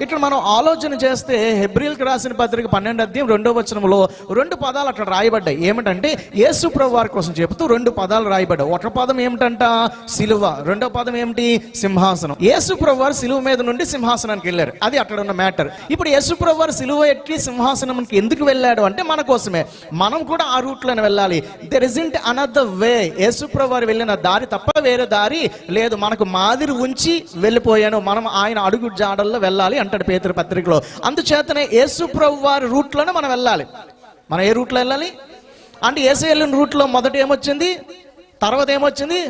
ఇక్కడ మనం ఆలోచన చేస్తే హెబ్రిల్కి రాసిన పత్రిక పన్నెండు అధ్యాయం రెండో వచనంలో రెండు పదాలు అక్కడ రాయబడ్డాయి. ఏమిటంటే యేసు ప్రభు వారి కోసం చెబుతూ రెండు పదాలు రాయబడ్డాయి. ఒక పదం ఏమిటంట? సిలువ. రెండో పదం ఏమిటి? సింహాసనం. యేసు ప్రభు వారు సిలువ మీద నుండి సింహాసనానికి వెళ్ళారు. అది అక్కడ ఉన్న మ్యాటర్. ఇప్పుడు యేసు ప్రభు వారు సిలువ ఎట్టి సింహాసనంకి ఎందుకు వెళ్ళాడు అంటే మన కోసమే. మనం కూడా ఆ రూట్లోనే వెళ్ళాలి. There isn't another way Yesu ప్రభు వారు వెళ్ళిన దారి తప్ప వేరే దారి లేదు. మనకు మాదిరి ఉంచి వెళ్ళిపోయాను. మనం ఆయన అడుగు జాడల్లో వెళ్ళాలి అంటాడు పేతురు పత్రికలో. అందుచేతనే యేసు ప్రభు వారి రూట్లోనే మనం వెళ్ళాలి. మనం ఏ రూట్లో వెళ్ళాలి? అంటే ఏసు వెళ్ళిన రూట్లో మొదట ఏమొచ్చింది? తర్వాత ఏమొచ్చింది?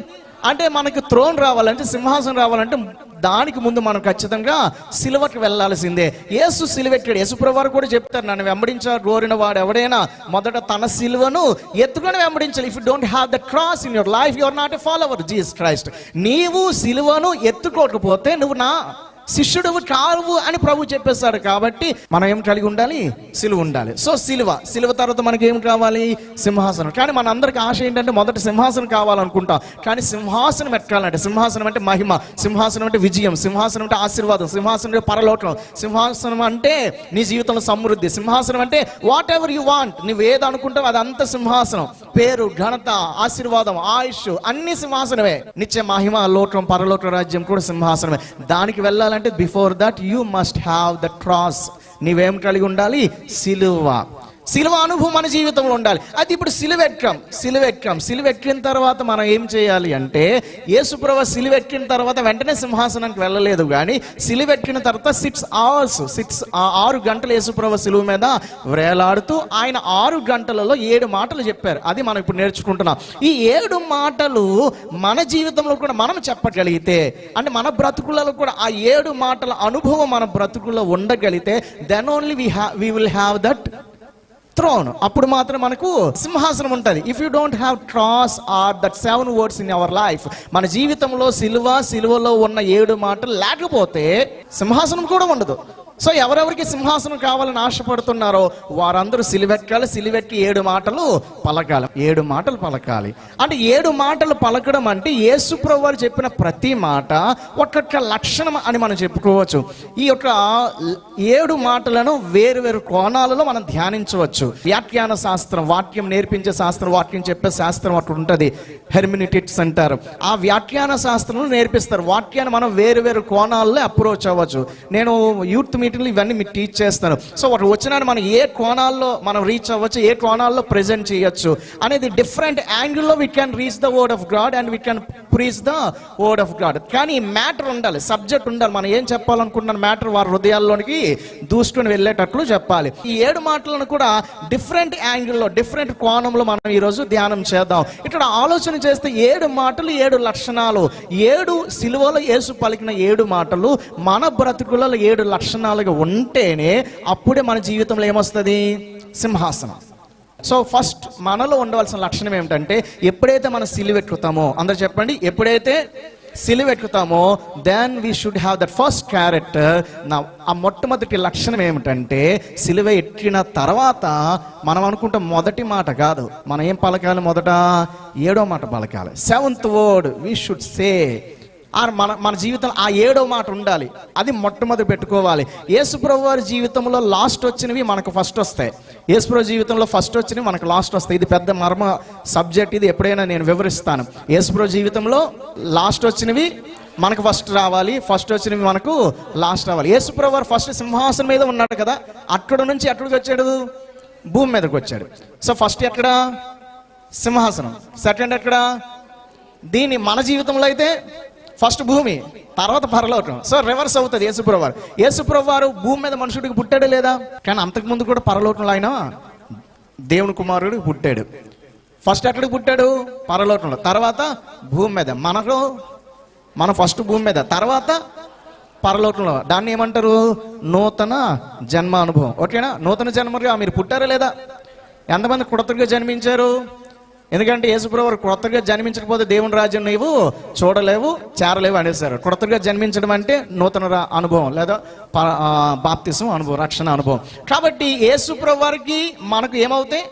అంటే మనకి త్రోన్ రావాలంటే సింహాసనం రావాలంటే దానికి ముందు మనం ఖచ్చితంగా సిలువకి వెళ్ళాల్సిందే. యేసు సిలువెట్టాడు యేసుప్రభు వారు కూడా చెప్తారు నన్ను వెంబడించారు కోరిన వాడు ఎవడైనా మొదట తన సిలువను ఎత్తుకొని వెంబడించాలి. If you don't have the cross in your life you're not a follower Jesus Christ నీవు సిలువను ఎత్తుకోకపోతే నువ్వు నా శిష్యుడు కావు అని ప్రభు చెప్పేశాడు కాబట్టి మనం ఏం కలిగి ఉండాలి? సిలువ ఉండాలి. సో సిలువ. సిలువ తర్వాత మనకి ఏం కావాలి? సింహాసనం. కానీ మన అందరికి ఆశ ఏంటంటే మొదట సింహాసనం కావాలనుకుంటాం. కానీ సింహాసనం ఎక్కాలంటే సింహాసనం అంటే మహిమ సింహాసనం అంటే విజయం సింహాసనం అంటే ఆశీర్వాదం సింహాసనం అంటే పరలోకం. సింహాసనం అంటే నీ జీవితంలో సమృద్ధి. సింహాసనం అంటే వాట్ ఎవర్ యు వాంట్ నువ్వు ఏది అనుకుంటావు అది అంత సింహాసనం. పేరు ఘనత ఆశీర్వాదం ఆయుష్ అన్ని సింహాసనమే. నిత్య మహిమ లోకం పరలోక రాజ్యం కూడా సింహాసనమే. దానికి వెళ్ళాలంటే before that you must have the cross నీవేం కలిగి ఉండాలి? సిలువ. సిలువ అనుభవం మన జీవితంలో ఉండాలి. అది ఇప్పుడు సిలువెక్కాం సిలువెక్కాం సిలువెక్కిన తర్వాత మనం ఏం చేయాలి అంటే యేసుప్రభ సిలువెక్కిన తర్వాత వెంటనే సింహాసనానికి వెళ్ళలేదు కానీ సిలువెక్కిన తర్వాత సిక్స్ అవర్స్ సిక్స్ ఆరు గంటలు యేసుప్రభ సిలువ మీద వేలాడుతూ ఆయన ఆరు గంటలలో ఏడు మాటలు చెప్పారు. అది మనం ఇప్పుడు నేర్చుకుంటున్నాం. ఈ ఏడు మాటలు మన జీవితంలో కూడా మనం చెప్పగలిగితే అంటే మన బ్రతుకులలో కూడా ఆ ఏడు మాటల అనుభవం మన బ్రతుకుల్లో ఉండగలిగితే then only we have we will have that throne అప్పుడు మాత్రం మనకు సింహాసనం ఉంటుంది. If you don't have cross or that seven words in our life మన జీవితంలో సిలువ సిలువలో ఉన్న ఏడు మాటలు లేకపోతే సింహాసనం కూడా ఉండదు. సో ఎవరెవరికి సింహాసనం కావాలని ఆశపడుతున్నారో వారందరూ సిలివెక్కాలి సిలివెక్కి ఏడు మాటలు పలకాలి. ఏడు మాటలు పలకాలి. అంటే ఏడు మాటలు పలకడం అంటే యేసుప్రభు వారు చెప్పిన ప్రతి మాట ఒక్కొక్క లక్షణం అని మనం చెప్పుకోవచ్చు. ఈ యొక్క ఏడు మాటలను వేరు వేరు కోణాలలో మనం ధ్యానించవచ్చు. వ్యాఖ్యాన శాస్త్రం వాక్యం నేర్పించే శాస్త్రం వాక్యం చెప్పే శాస్త్రం అక్కడ ఉంటుంది. హెర్మినిటిక్స్ అంటారు. ఆ వ్యాఖ్యాన శాస్త్రం నేర్పిస్తారు. వాక్యాన్ని మనం వేరు వేరు కోణాల్లో అప్రోచ్ అవ్వచ్చు. నేను యూత్ మీ మీటింగ్లు ఇవన్నీ మీకు టీచ్ చేస్తారు. సో వాటి వచ్చినాన్ని మనం ఏ కోణాల్లో మనం రీచ్ అవ్వచ్చు ఏ కోణాల్లో ప్రెజెంట్ చేయొచ్చు అనేది డిఫరెంట్ యాంగిల్లో we can reach the word of God and we can preach the word of God కానీ మ్యాటర్ ఉండాలి సబ్జెక్ట్ ఉండాలి. మనం ఏం చెప్పాలనుకుంటున్న? మ్యాటర్ వారి హృదయాల్లోనికి దూసుకుని వెళ్ళేటట్లు చెప్పాలి. ఈ ఏడు మాటలను కూడా డిఫరెంట్ యాంగిల్లో డిఫరెంట్ కోణంలో మనం ఈరోజు ధ్యానం చేద్దాం. ఇక్కడ ఆలోచన చేస్తే ఏడు మాటలు ఏడు లక్షణాలు ఏడు సిలువలో యేసు పలికిన ఏడు మాటలు మన బ్రతుకులలో ఏడు లక్షణాలు లక్షణాలుగా ఉంటేనే అప్పుడే మన జీవితంలో ఏమొస్తుంది? సింహాసనం. సో ఫస్ట్ మనలో ఉండవలసిన లక్షణం ఏమిటంటే ఎప్పుడైతే మనం సిలువెక్కుతామో అందరు చెప్పండి ఎప్పుడైతే సిలువెక్కుతామో then we should have that first character నా ఆ మొట్టమొదటి లక్షణం ఏమిటంటే సిలువ ఎక్కిన తర్వాత మనం అనుకుంటాం మొదటి మాట కాదు. మనం ఏం పలకాలి మొదట? ఏడో మాట పలకాలి. Seventh word we should say ఆ మన మన జీవితంలో ఆ ఏడో మాట ఉండాలి. అది మొట్టమొదటి పెట్టుకోవాలి. యేసుప్రభు వారి జీవితంలో లాస్ట్ వచ్చినవి మనకు ఫస్ట్ వస్తాయి. యేసుప్రభు జీవితంలో ఫస్ట్ వచ్చినవి మనకు లాస్ట్ వస్తాయి. ఇది పెద్ద మర్మ సబ్జెక్ట్ ఇది. ఎప్పుడైనా నేను వివరిస్తాను. యేసుప్రభు జీవితంలో లాస్ట్ వచ్చినవి మనకు ఫస్ట్ రావాలి. ఫస్ట్ వచ్చినవి మనకు లాస్ట్ రావాలి. యేసుప్రభు వారు ఫస్ట్ సింహాసనం మీద ఉన్నాడు కదా. అక్కడ నుంచి ఎక్కడికి వచ్చాడు? భూమి మీదకి వచ్చాడు. సో ఫస్ట్ ఎక్కడ? సింహాసనం. సెకండ్ ఎక్కడ? దీన్ని మన జీవితంలో అయితే ఫస్ట్ భూమి తర్వాత పరలోకం. సో రివర్స్ అవుతుంది యేసుప్రభు వారు యేసుప్రభు వారు భూమి మీద మనుషుడికి పుట్టాడే లేదా? కానీ అంతకుముందు కూడా పరలోకంలో ఆయన దేవుని కుమారుడు పుట్టాడు. ఫస్ట్ ఎక్కడికి పుట్టాడు? పరలోకంలో. తర్వాత భూమి మీద. మనకు మన ఫస్ట్ భూమి మీద. తర్వాత పరలోకంలో. దాన్ని ఏమంటారు? నూతన జన్మ అనుభవం ఓకేనా? నూతన జన్మగా మీరు పుట్టారా లేదా? ఎంతమంది కుడతగా జన్మించారు? ఎందుకంటే యేసుప్రభు కొత్తగా జన్మించకపోతే దేవుని రాజ్యం నీవు చూడలేవు చేరలేవు అనేసారు కొత్తగా జన్మించడం అంటే నూతన అనుభవం లేదా బాప్తిసం అనుభవం రక్షణ అనుభవం. కాబట్టి యేసుప్రభు వారికి మనకు ఏమవుతాయి?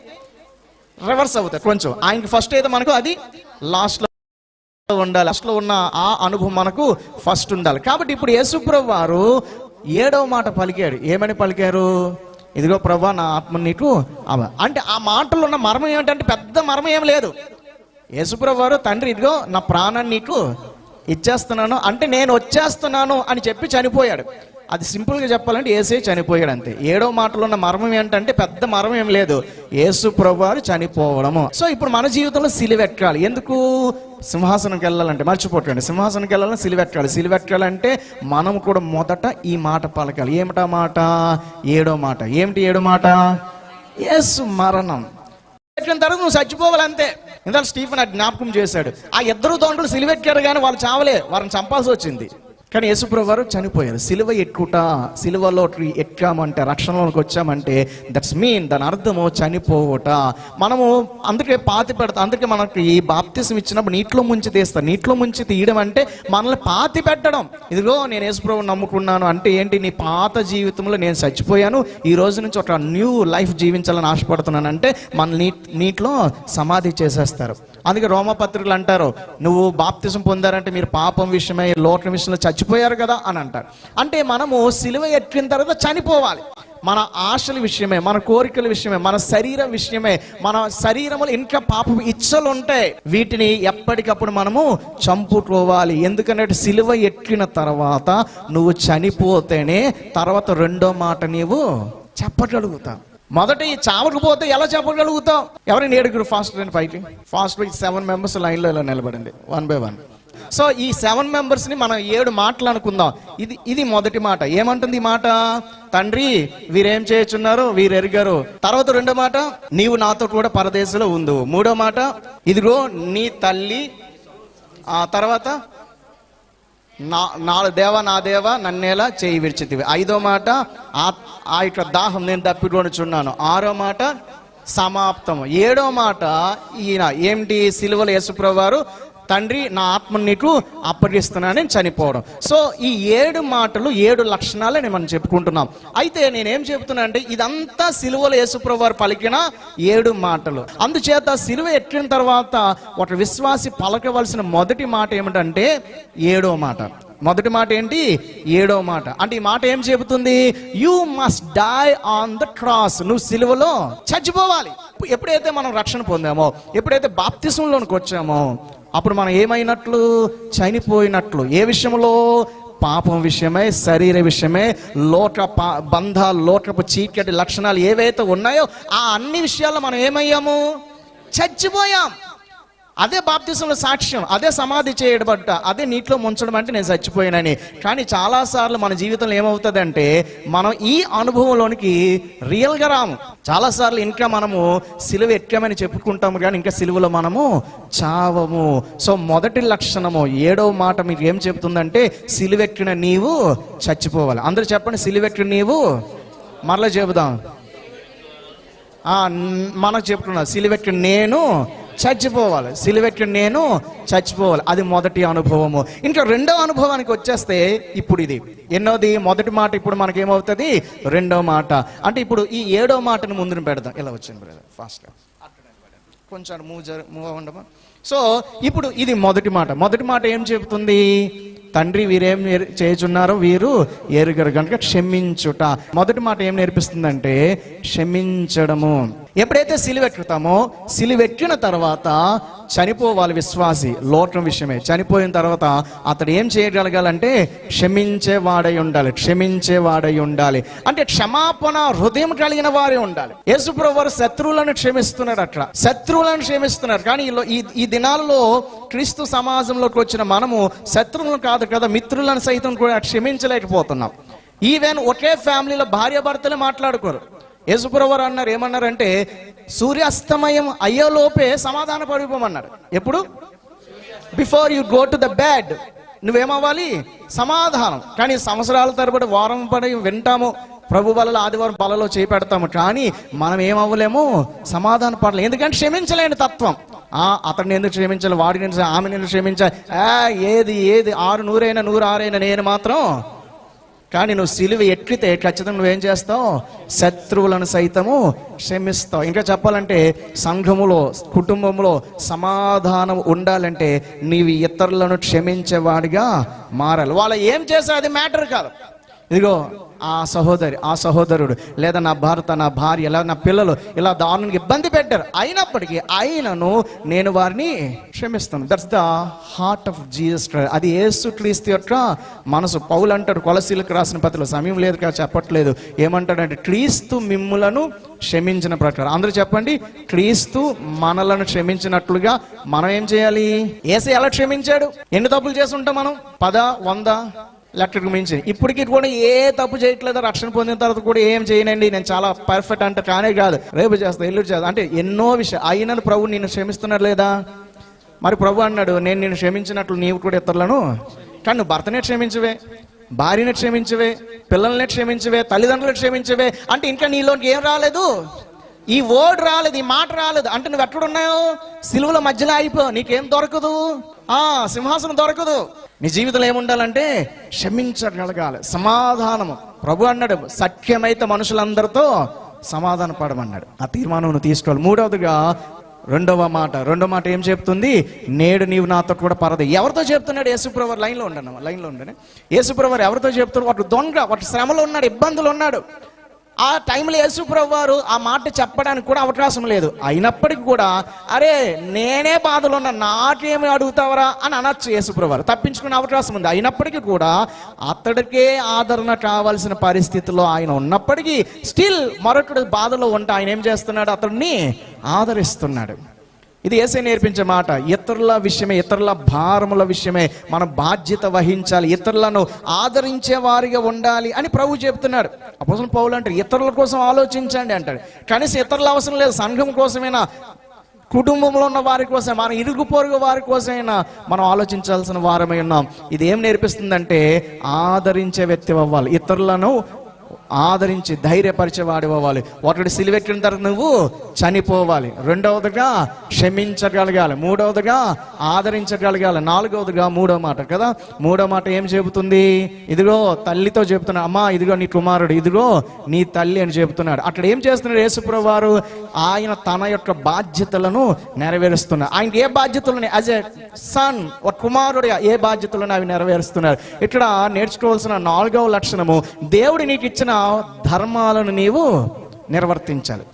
రివర్స్ అవుతాయి. కొంచెం. ఆయనకి ఫస్ట్ అయితే మనకు? అది లాస్ట్లో ఉండాలి. లాస్ట్లో ఉన్న ఆ అనుభవం మనకు ఫస్ట్ ఉండాలి. కాబట్టి ఇప్పుడు యేసుప్రభు వారు ఏడవ మాట పలికాడు. ఏమని పలికారు? ఇదిగో ప్రభా నా ఆత్మ నీకు అంటే ఆ మాటలో ఉన్న మర్మం ఏమిటంటే పెద్ద మర్మం ఏం లేదు. యేసుప్రభు వారు తండ్రి ఇదిగో నా ప్రాణాన్ని నీకు ఇచ్చేస్తున్నాను అంటే నేను వచ్చేస్తున్నాను అని చెప్పి చనిపోయాడు. అది సింపుల్గా చెప్పాలంటే ఏసే చనిపోయాడు అంతే. ఏడో మాటలో ఉన్న మర్మం ఏంటంటే పెద్ద మర్మం ఏం లేదు. యేసు ప్రభువారు చనిపోవడము. సో ఇప్పుడు మన జీవితంలో సిలివెట్టాలి ఎందుకు? సింహాసనంకి వెళ్ళాలంటే మర్చిపోకండి. సింహాసనంకి వెళ్ళాలని సిలివెట్టాలి సిలివెట్టాలంటే మనం కూడా మొదట ఈ మాట పలకాలి. ఏమిటా మాట? ఏడో మాట. ఏమిటి ఏడో మాట? యేసు మరణం. పెట్టిన తర్వాత నువ్వు చచ్చిపోవాలంతే ఎందుకంటే ఇందాక స్టీఫెన్ అది జ్ఞాపకం చేశాడు. ఆ ఇద్దరు దొండలు సిలువెక్కారు కానీ వాళ్ళు చావలే వారిని చంపాల్సి వచ్చింది. కానీ యేసుప్రభు వారు చనిపోయారు. సిలువ ఎక్కుట సిలువలో ఎక్కామంటే రక్షణలోకి వచ్చామంటే దట్స్ మీన్ దాని అర్థము చనిపోవుట. మనము అందుకే పాతి పెడతాం అందుకే మనకి ఈ బాప్తిసం ఇచ్చినప్పుడు నీటిలో ముంచి తీస్తారు నీటిలో ముంచి తీయడం అంటే మనల్ని పాతి పెట్టడం. ఇదిగో నేను యేసుప్రభు నమ్ముకున్నాను అంటే ఏంటి? నీ పాత జీవితంలో నేను చచ్చిపోయాను. ఈ రోజు నుంచి ఒక న్యూ లైఫ్ జీవించాలని ఆశపడుతున్నాను అంటే మన నీ నీటిలో సమాధి చేసేస్తారు. అందుకే రోమపత్రికలు అంటారు నువ్వు బాప్తిసం పొందారంటే మీరు పాపం విషయమై లోకం విషయంలో చచ్చిపోయారు కదా అని అంటారు అంటే మనము సిలువ ఎక్కిన తర్వాత చనిపోవాలి. మన ఆశల విషయమే మన కోరికల విషయమే మన శరీరం విషయమే మన శరీరంలో ఇంకా పాపం ఇచ్చలు ఉంటాయి వీటిని ఎప్పటికప్పుడు మనము చంపుకోవాలి ఎందుకంటే సిలువ ఎక్కిన తర్వాత నువ్వు చనిపోతేనే తర్వాత రెండో మాట నీవు చెప్పగలుగుతావు. మొదట ఈ చావకపోతే ఎలా చెప్పగలుగుతావు? ఎవరైనా ఏడుగురు fast and fighting? Fast seven members లైన్లో ఇలా నిలబడింది. One by one. సో ఈ సెవెన్ మెంబర్స్ని మనం ఏడు మాటలు అనుకుందాం. ఇది ఇది మొదటి మాట. ఏమంటుంది ఈ మాట? తండ్రి వీరేం చేయుచున్నారు? వీరు ఎరిగారు తర్వాత రెండో మాట? నీవు నాతో కూడా పరదేశంలో ఉండు. మూడో మాట? ఇదిగో నీ తల్లి ఆ తర్వాత నా నా దేవ నా దేవ నన్నేలా చేయి విడిచితివి. ఐదో మాట? ఆ ఆ యొక్క దాహం నేను తప్పికొనిచున్నాను. ఆరో మాట? సమాప్తం ఏడో మాట? ఈయన ఏమిటి సిలువల యేసుప్రభు వారు తండ్రి నా ఆత్మను నీకు అప్పగిస్తున్నానని చనిపోవడం. సో ఈ ఏడు మాటలు ఏడు లక్షణాలని మనం చెప్పుకుంటున్నాం. అయితే నేనేం చెప్తున్నా అంటే ఇదంతా సిలువలో యేసుప్రభు వారు పలికిన ఏడు మాటలు. అందుచేత సిలువ ఎక్కిన తర్వాత ఒక విశ్వాసి పలకవలసిన మొదటి మాట ఏమిటంటే ఏడో మాట. మొదటి మాట ఏంటి? ఏడో మాట. అంటే ఈ మాట ఏం చెబుతుంది? You must die on the cross నువ్వు సిలువలో చచ్చిపోవాలి. ఎప్పుడైతే మనం రక్షణ పొందామో ఎప్పుడైతే బాప్తిసంలోనికి వచ్చామో అప్పుడు మనం ఏమైనట్లు? చనిపోయినట్లు. ఏ విషయంలో? పాపం విషయమై శరీర విషయమై లోక పా బంధ లోకపు చీకటి లక్షణాలు ఏవైతే ఉన్నాయో ఆ అన్ని విషయాల్లో మనం ఏమయ్యాము? చచ్చిపోయాం. అదే బాప్తిసంలో సాక్ష్యం అదే సమాధి చేయబడ్డ అదే నీటిలో ముంచడం అంటే నేను చచ్చిపోయానని. కానీ చాలాసార్లు మన జీవితంలో ఏమవుతుందంటే మనం ఈ అనుభవంలోనికి రియల్గా రాము. చాలాసార్లు ఇంకా మనము సిలువ ఎక్కామని చెప్పుకుంటాము కానీ ఇంకా సిలువలో మనము చావము. సో మొదటి లక్షణము ఏడవ మాట మీకు ఏం చెప్తుందంటే సిలువెక్కిన నీవు చచ్చిపోవాలి. అందరూ చెప్పండి సిలువెక్కిన నీవు? మరలా చెబుదాం. ఆ, మనకు చెప్తున్నా సిలువెక్కిన నేను చచ్చిపోవాలి. సిలివెక్కి నేను చచ్చిపోవాలి. అది మొదటి అనుభవము. ఇంకా రెండో అనుభవానికి వచ్చేస్తే ఇప్పుడు ఇది. ఎన్నోది? మొదటి మాట ఇప్పుడు మనకి ఏమవుతుంది రెండో మాట. అంటే ఇప్పుడు ఈ ఏడో మాటను ముందున పెడదాం. ఇలా వచ్చింది బ్రదర్ ఫాస్ట్గా కొంచెం మూవ్ జరు మూవ్ అవ్వండమా సో ఇప్పుడు ఇది మొదటి మాట. మొదటి మాట ఏం చెబుతుంది? తండ్రి వీరేం చేయుచున్నారో వీరు ఎరుగరు. కనుక క్షమించుట. మొదటి మాట ఏం నేర్పిస్తుందంటే క్షమించడము. ఎప్పుడైతే సిలివెక్కుతామో సిలివెక్కిన తర్వాత చనిపోవాలి విశ్వాసి. లోకం విషయమే. చనిపోయిన తర్వాత అతడు ఏం చేయగలగాలంటే క్షమించే వాడై ఉండాలి క్షమించే వాడై ఉండాలి. అంటే క్షమాపణ హృదయం కలిగిన వారే ఉండాలి. యేసుప్రభు వారు శత్రువులను క్షమిస్తున్నారు అట్లా శత్రువులను క్షమిస్తున్నారు కానీ ఈ ఈ దినాల్లో క్రీస్తు సమాజంలోకి వచ్చిన మనము శత్రువులను కాదు కదా మిత్రులను సైతం కూడా క్షమించలేకపోతున్నాం. ఈవెన్ ఒకే ఫ్యామిలీలో భార్య భర్తలే మాట్లాడుకోరు. యేసుప్రభు అన్నారు ఏమన్నారంటే సూర్యాస్తమయం అయ్యేలోపే సమాధాన పడిపోమన్నారు. ఎప్పుడు? Before you go to the bed నువ్వేమవ్వాలి? సమాధానం. కానీ సంవత్సరాల తరబడి వారం పడి వింటాము ప్రభు బలలో ఆదివారం బలలో చేపెడతాము కానీ మనం ఏమవ్వలేము? సమాధాన పడలేము ఎందుకంటే క్షమించలేని తత్వం. ఆ అతన్ని ఎందుకు క్షమించాలి? వాడిని ఆమె ఆమెను ఎందుకు క్షమించాలి? ఏది ఏది ఆరు నూరైనా నూరు ఆరైనా నేను మాత్రం కానీ నువ్వు సిలువ ఎక్కితే ఖచ్చితంగా నువ్వేం చేస్తావు? శత్రువులను సైతము క్షమిస్తావు. ఇంకా చెప్పాలంటే సంఘములో కుటుంబంలో సమాధానం ఉండాలంటే నీవు ఇతరులను క్షమించేవాడిగా మారాలి. వాళ్ళు ఏం చేసే అది మ్యాటర్ కాదు. ఇదిగో ఆ సహోదరి ఆ సహోదరుడు లేదా నా భర్త నా భార్య లేదా నా పిల్లలు ఇలా దారుణంగా ఇబ్బంది పెట్టారు. అయినప్పటికీ అయినను నేను వారిని క్షమిస్తాను. That's the heart of Jesus అది ఏసు క్రీస్తు యొక్క మనసు. పౌలు అంటాడు కొలసీలకు రాసిన పత్రికలో సమయం లేదు కదా చెప్పట్లేదు. ఏమంటాడంటే క్రీస్తు మిమ్ములను క్షమించిన ప్రకారం. అందరూ చెప్పండి క్రీస్తు మనలను క్షమించినట్లుగా మనం ఏం చేయాలి? ఏసై ఎలా క్షమించాడు? ఎన్ని తప్పులు చేసి ఉంటాం మనం? పద వంద? ఎలక్ట్రిక్ మించి ఇప్పటికి కూడా ఏ తప్పు చేయట్లేదు రక్షణ పొందిన తర్వాత కూడా ఏం చేయనండి. నేను చాలా పర్ఫెక్ట్ అంటే కానే కాదు. రేపు చేస్తా ఎల్లుడు చేస్తా. అంటే ఎన్నో విషయం. అయినను ప్రభు నిన్ను క్షమిస్తున్నాడు లేదా? మరి ప్రభు అన్నాడు నేను నిన్ను క్షమించినట్లు నీవు కూడా ఇతరులను కానీ నువ్వు భర్తనే క్షమించవే భార్యని క్షమించవే పిల్లల్ని క్షమించవే తల్లిదండ్రులను క్షమించవే. అంటే ఇంకా నీలోకి ఏం రాలేదు? ఈ వర్డ్ రాలేదు ఈ మాట రాలేదు. అంటే నువ్వు ఎక్కడున్నావు సిలువల మధ్యలో అయిపో నీకేం దొరకదు? ఆ సింహాసనం దొరకదు. నీ జీవితంలో ఏముండాలంటే క్షమించగలగాలి. సమాధానము. ప్రభు అన్నాడు సఖ్యమైతే మనుషులందరితో సమాధాన పడమన్నాడు. ఆ తీర్మానం నువ్వు తీసుకోవాలి. మూడవదిగా రెండవ మాట. రెండవ మాట ఏం చెప్తుంది? నేడు నీవు నాతో కూడా పరద. ఎవరితో చెప్తున్నాడు? యేసుప్రవర్ లైన్లో ఉండను లైన్లో ఉండను. యేసుప్రవర్ ఎవరితో చెప్తున్నాడు? వాడు దొంగ వాటి శ్రమలో ఉన్నాడు ఇబ్బందులు ఉన్నాడు. ఆ టైంలో యేసుప్రభు వారు ఆ మాట చెప్పడానికి కూడా అవకాశం లేదు. అయినప్పటికీ కూడా అరే నేనే బాధలో ఉన్నా నాకేమి అడుగుతావరా అని అనొచ్చు యేసుప్రభు వారు తప్పించుకునే అవకాశం ఉంది. అయినప్పటికీ కూడా అతడికే ఆదరణ కావాల్సిన పరిస్థితిలో ఆయన ఉన్నప్పటికీ స్టిల్ మరొకడు బాధలో ఉంటే ఆయన ఏం చేస్తున్నాడు? అతడిని ఆదరిస్తున్నాడు. ఇది ఏసై నేర్పించే మాట. ఇతరుల విషయమే ఇతరుల భారముల విషయమే మన బాధ్యత వహించాలి ఇతరులను ఆదరించే వారిగా ఉండాలి అని ప్రభు చెప్తున్నాడు అపోసం పౌలు అంటారు ఇతరుల కోసం ఆలోచించండి అంటాడు. కనీసం ఇతరుల అవసరం లేదు సంఘం కోసమైనా కుటుంబంలో ఉన్న వారి కోసం మన ఇరుగు పొరుగు వారి కోసమైనా మనం ఆలోచించాల్సిన వారమై ఉన్నాం. ఇది ఏం నేర్పిస్తుందంటే ఆదరించే వ్యక్తి అవ్వాలి. ఇతరులను ఆదరించి ధైర్యపరిచేవాడు అవ్వాలి. ఒకటి సిలివెట్టిన తర్వాత నువ్వు చనిపోవాలి. రెండవదిగా క్షమించగలగాలి. మూడవదిగా ఆదరించగలగాలి. నాలుగవదిగా మూడో మాట కదా? మూడో మాట ఏం చెబుతుంది? ఇదిగో తల్లితో చెబుతున్నా అమ్మా ఇదిగో నీ కుమారుడు ఇదిగో నీ తల్లి అని చెబుతున్నాడు. అక్కడ ఏం చేస్తున్నాడు యేసుప్రభు వారు? ఆయన తన యొక్క బాధ్యతలను నెరవేరుస్తున్నారు. ఆయనకి ఏ బాధ్యతలు యాజ్ ఎ సన్ ఒక కుమారుడిగా ఏ బాధ్యతలను అవి నెరవేరుస్తున్నారు. ఇక్కడ నేర్చుకోవాల్సిన నాలుగవ లక్షణము దేవుడి నీకు ఇచ్చిన ధర్మాలను నీవు నిర్వర్తించాలి.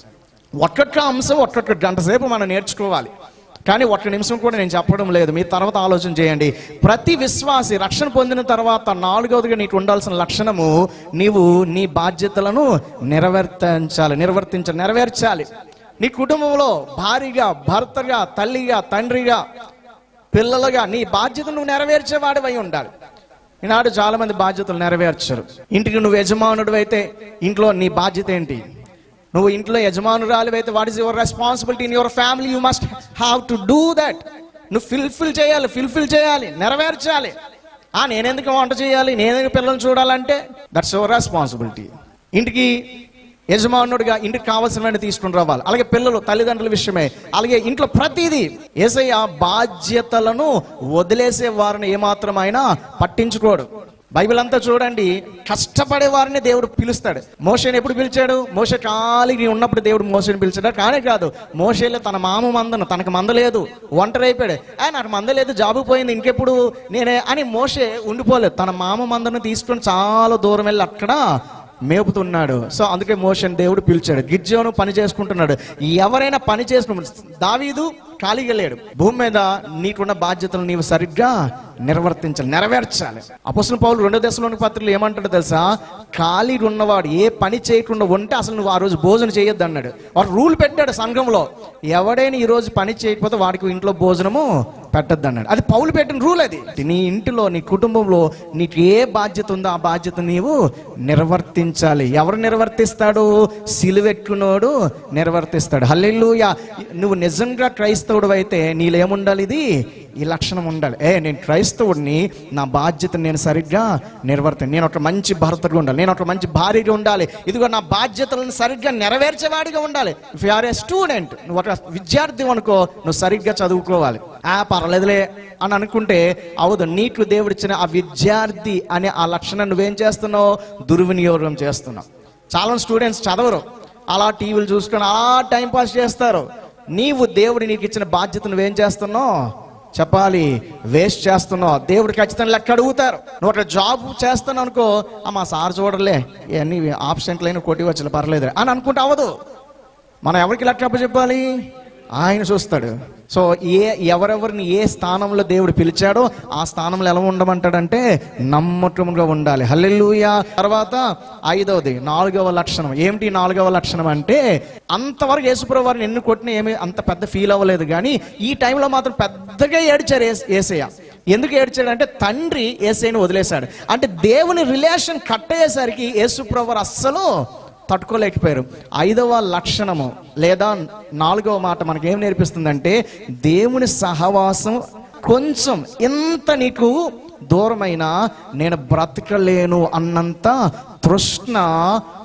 ఒక్కొక్క అంశం ఒక్కొక్క గంట సేపు మనం నేర్చుకోవాలి. కానీ ఒక్క నిమిషం కూడా నేను చెప్పడం లేదు. మీ తర్వాత ఆలోచన చేయండి. ప్రతి విశ్వాసి రక్షణ పొందిన తర్వాత నాలుగవదిగా నీకు ఉండాల్సిన లక్షణము నీవు నీ బాధ్యతలను నిర్వర్తించాలి నిర్వర్తించాలి నెరవేర్చాలి. నీ కుటుంబంలో భారీగా భర్తగా తల్లిగా తండ్రిగా పిల్లలుగా నీ బాధ్యతను నువ్వు నెరవేర్చేవాడివై ఉండాలి. ఈనాడు చాలా మంది బాధ్యతలు నెరవేర్చరు. ఇంటికి నువ్వు యజమానుడు అయితే ఇంట్లో నీ బాధ్యత ఏంటి? నువ్వు ఇంట్లో యజమానురాలు అయితే what is your responsibility in your family you must have to do that నువ్వు ఫిల్ఫిల్ చేయాలి ఫిల్ఫిల్ చేయాలి నెరవేర్చాలి. ఆ నేనెందుకు వంట చేయాలి? నేనెందుకు పిల్లల్ని చూడాలంటే దట్స్ యువర్ రెస్పాన్సిబిలిటీ ఇంటికి యజమానుడిగా ఇంటికి కావాల్సినవన్నీ తీసుకుని రావాలి. అలాగే పిల్లలు తల్లిదండ్రుల విషయమే. అలాగే ఇంట్లో ప్రతిదీ ఏసయ్య బాధ్యతలను వదిలేసే వారిని ఏమాత్రం అయినా పట్టించుకోడు. బైబిల్ అంతా చూడండి కష్టపడే వారిని దేవుడు పిలుస్తాడు. మోషేని ఎప్పుడు పిలిచాడు? మోసే ఖాళీగా ఉన్నప్పుడు దేవుడు మోసేని పిలిచాడు? కానీ కాదు. మోసేలో తన మామ మందను తనకు మంద లేదు. ఒంటరి అయిపోయాడు. ఆ నాకు మందలేదు జాబు పోయింది ఇంకెప్పుడు? నేనే అని మోసే ఉండిపోలేదు. తన మామ మందను తీసుకొని చాలా దూరం వెళ్ళి అక్కడ మేపుతున్నాడు. సో అందుకే మోషన్ దేవుడు పిలిచాడు. గిర్జోను పని చేసుకుంటున్నాడు. ఎవరైనా పని చేసిన దావీదు ఖాళీగా లేడు. భూమి మీద నీకున్న బాధ్యతలు నీవు సరిగ్గా నిర్వర్తించాలి నెరవేర్చాలి. అపసిన పౌలు రెండో దశలోని పత్రులు ఏమంటాడు తెలుసా? ఖాళీగా ఉన్నవాడు ఏ పని చేయకుండా ఉంటే అసలు నువ్వు ఆ రోజు భోజనం చేయొద్దు అన్నాడు. వాడు రూల్ పెట్టాడు సంఘంలో. ఎవడైనా ఈ రోజు పని చేయకపోతే వాడికి ఇంట్లో భోజనము పెట్టద్దు అన్నాడు. అది పౌలు పెట్టిన రూల్ అది. నీ ఇంటిలో నీ కుటుంబంలో నీకు ఏ బాధ్యత ఉందో ఆ బాధ్యత నీవు నిర్వర్తించాలి. ఎవరు నిర్వర్తిస్తాడు? సిలువెట్టునోడు నిర్వర్తిస్తాడు. హల్లెల్లుయా నువ్వు నిజంగా క్రైస్తవుడు అయితే నీలో ఏముండాలి ఇది? ఈ లక్షణం ఉండాలి. ఏ నేను క్రైస్తవు క్రైస్తవుడిని నా బాధ్యత నేను సరిగ్గా నిర్వర్తి నేను ఒక మంచి భర్తగా ఉండాలి. నేను ఒక మంచి భార్యగా ఉండాలి. ఇదిగో నా బాధ్యతలను సరిగ్గా నెరవేర్చేవాడిగా ఉండాలి. ఇఫ్ ఆర్ ఏ స్టూడెంట్ నువ్వు ఒక విద్యార్థి అనుకో నువ్వు సరిగ్గా చదువుకోవాలి. ఆ పర్లేదులే అని అనుకుంటే అవదు నీకు దేవుడిచ్చిన ఆ విద్యార్థి అనే ఆ లక్షణం నువ్వేం చేస్తున్నావు? దుర్వినియోగం చేస్తున్నావు. చాలా స్టూడెంట్స్ చదవరు. అలా టీవీలు చూసుకొని అలా టైం పాస్ చేస్తారు. నీవు దేవుడి నీకు ఇచ్చిన బాధ్యత నువ్వేం చేస్తున్నావు? చెప్పాలి వేస్ట్ చేస్తున్నావు. దేవుడు ఖచ్చితంగా లెక్క అడుగుతారు. నువ్వు అట్లా జాబ్ చేస్తాను అనుకో ఆ మా సార్ చూడలే ఇవన్నీ ఆప్షన్లైన కొట్టి వచ్చలే పర్లేదు అని అనుకుంటే అవ్వదు. మనం ఎవరికి లెక్క చెప్పాలి? ఆయన చూస్తాడు. సో ఏ ఎవరెవరిని ఏ స్థానంలో దేవుడు పిలిచాడో ఆ స్థానంలో ఎలా ఉండమంటాడంటే నమ్మకంగా ఉండాలి. హల్లెలూయా. తర్వాత ఐదవది నాలుగవ లక్షణం. ఏమిటి నాలుగవ లక్షణం అంటే అంతవరకు యేసుప్రభు వారిని ఎన్ని కొట్టినా ఏమి అంత పెద్ద ఫీల్ అవ్వలేదు కానీ ఈ టైంలో మాత్రం పెద్దగా ఏడిచారు ఏసయ్య. ఎందుకు ఏడ్చాడంటే తండ్రి ఏసైని వదిలేశాడు. అంటే దేవుని రిలేషన్ కట్ అయ్యేసరికి యేసుప్రభు వారు అస్సలు తట్టుకోలేకపోయారు. ఐదవ లక్షణము లేదా నాలుగవ మాట మనకేం ఏం నేర్పిస్తుందంటే దేవుని సహవాసం కొంచెం ఎంత నీకు దూరమైనా నేను బ్రతకలేను అన్నంత తృష్ణ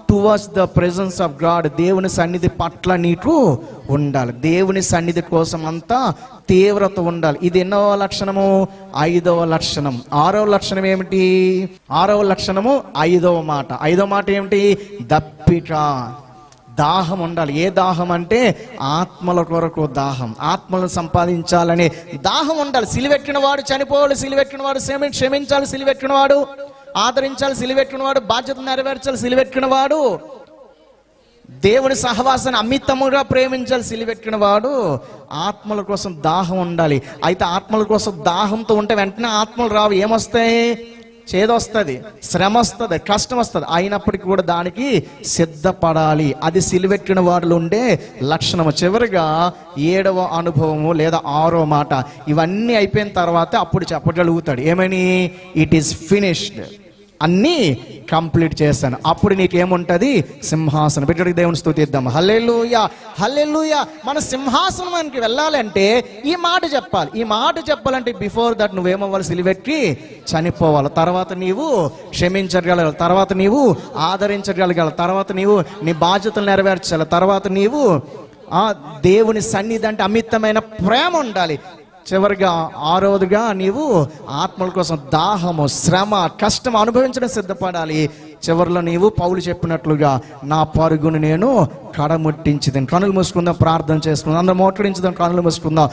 towards the presence of God దేవుని సన్నిధి పట్ల నీకు ఉండాలి. దేవుని సన్నిధి కోసం అంతా తీవ్రత ఉండాలి. ఇది ఎన్నవ లక్షణము? ఐదవ లక్షణం. ఆరవ లక్షణం ఏమిటి? ఆరవ లక్షణము ఐదవ మాట. ఐదవ మాట ఏమిటి? దప్పిక. దాహం ఉండాలి. ఏ దాహం అంటే ఆత్మల కొరకు దాహం. ఆత్మలను సంపాదించాలని దాహం ఉండాలి. సిలివెట్టిన వాడు చనిపోవాలి సిలివెట్టిన వాడు క్షమించాలి సిలివెట్టిన వాడు ఆదరించాలి సిలివెట్టిన వాడు బాధ్యత నెరవేర్చాలి సిలివెట్టిన వాడు దేవుని సహవాసాన్ని అమితముగా ప్రేమించాలి సిలివెట్టిన వాడు ఆత్మల కోసం దాహం ఉండాలి. అయితే ఆత్మల కోసం దాహంతో ఉంటే వెంటనే ఆత్మలు రావు. ఏమొస్తాయి? చేదొస్తుంది శ్రమ వస్తుంది కష్టం వస్తుంది అయినప్పటికీ కూడా దానికి సిద్ధపడాలి. అది సిలివెట్టిన వాడిలో ఉండే లక్షణము. చివరిగా ఏడవ అనుభవము లేదా ఆరో మాట. ఇవన్నీ అయిపోయిన తర్వాత అప్పుడు చెప్పగలుగుతాడు. ఏమని? ఇట్ ఈస్ ఫినిష్డ్ అన్నీ కంప్లీట్ చేశాను. అప్పుడు నీకేముంటుంది? సింహాసనం. బిడ్డడికి దేవుని స్థుతిద్దాం హల్లెలూయా హల్లెలూయా. మన సింహాసనానికి వెళ్ళాలంటే ఈ మాట చెప్పాలి. ఈ మాట చెప్పాలంటే బిఫోర్ దట్ నువ్వేమవ్వాలి? సిలివెట్టి చనిపోవాలి. తర్వాత నీవు క్షమించగలగాలి. తర్వాత నీవు ఆదరించగలగాలి. తర్వాత నీవు నీ బాధ్యతలు నెరవేర్చాలి. తర్వాత నీవు దేవుని సన్నిధి అంటే అమితమైన ప్రేమ ఉండాలి. చివరిగా ఆరోదుగా నీవు ఆత్మల కోసం దాహము శ్రమ కష్టం అనుభవించడం సిద్ధపడాలి. చివరిలో నీవు పౌలు చెప్పినట్లుగా నా పరుగును నేను కడముట్టించింది కనులు మూసుకుందాం ప్రార్థన చేసుకుందాం. అందరం మోటడించుదాం కనులు మూసుకుందాం.